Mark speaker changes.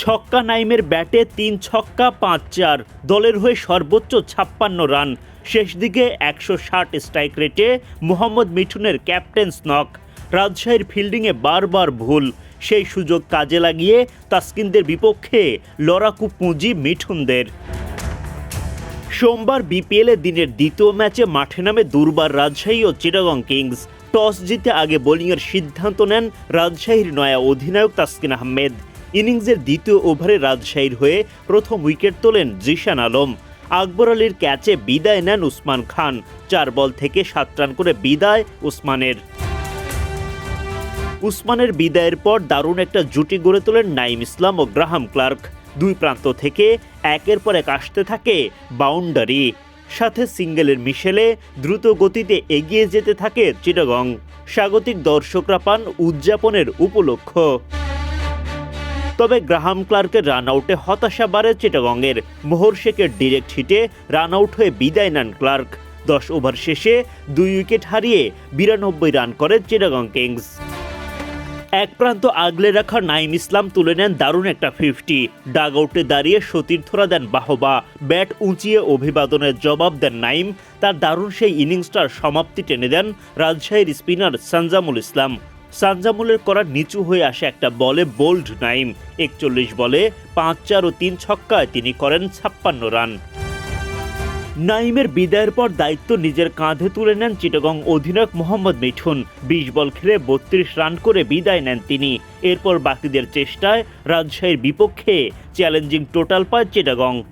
Speaker 1: ছক্কা নাইমের ব্যাটে তিন ছক্কা, পাঁচ চার। দলের হয়ে সর্বোচ্চ ছাপ্পান্ন রান। শেষ দিকে একশো ষাট স্ট্রাইক রেটে মোহাম্মদ মিঠুনের ক্যাপ্টেন স্নক। রাজশাহীর ফিল্ডিংয়ে বারবার ভুল। সেই সুযোগ কাজে লাগিয়ে তাসকিনদের বিপক্ষে লড়াকু পুঁজি মিঠুনদের। সোমবার বিপিএল দিনের দ্বিতীয় ম্যাচে মাঠে নামে দুর্বার রাজশাহী ও চিটাগং কিংস। টস জিতে আগে বোলিংয়ের সিদ্ধান্ত নেন রাজশাহীর নয়া অধিনায়ক তাসকিন আহমেদ। ইনিংসের দ্বিতীয় ওভারে রাজশাহীর হয়ে প্রথম উইকেট তোলেন জিশান আলম। আকবর আলীর ক্যাচে বিদায় নেন উসমান খান। চার বল থেকে সাত রান করে বিদায় উসমানের। উসমানের বিদায়ের পর দারুণ একটা জুটি গড়ে তোলেন নাইম ইসলাম ও গ্রাহাম ক্লার্ক। দুই প্রান্ত থেকে একের পর এক আসতে থাকে বাউন্ডারি। সাথে সিঙ্গেলের মিশেলে দ্রুত গতিতে এগিয়ে যেতে থাকে চিটাগং। স্বাগতিক দর্শকরা পান উদযাপনের উপলক্ষ। তবে গ্রাহাম ক্লার্কের রান আউটে হতাশা বাড়ে চিটাগংয়ের। মোহর শেখের ডিরেক্ট হিটে রান আউট হয়ে বিদায় নেন ক্লার্ক। দশ ওভার শেষে দুই উইকেট হারিয়ে বিরানব্বই রান করে চিটাগং কিংস। এক প্রান্ত আগলে রাখা নাইম ইসলাম তুলে নেন দারুণ একটা ফিফটি। ডাগ আউটে দাঁড়িয়ে সতীর্থরা দেন বাহবা। ব্যাট উঁচিয়ে অভিবাদনের জবাব দেন নাইম। তার দারুণ সেই ইনিংসটার সমাপ্তি টেনে দেন রাজশাহীর স্পিনার সানজামুল ইসলাম। সানজামুলের করা নিচু হয়ে আসে একটা বলে বোল্ড নাইম। একচল্লিশ বলে পাঁচ চার ও তিন ছক্কায় তিনি করেন ছাপ্পান্ন রান। নাইমের বিদায়ের পর দায়িত্ব নিজের কাঁধে তুলে নেন চিটাগং অধিনায়ক মোহাম্মদ মিঠুন। বিশ বল খেলে বত্রিশ রান করে বিদায় নেন তিনি। এরপর বাকিদের চেষ্টায় রাজশাহীর বিপক্ষে চ্যালেঞ্জিং টোটাল পায় চিটাগং।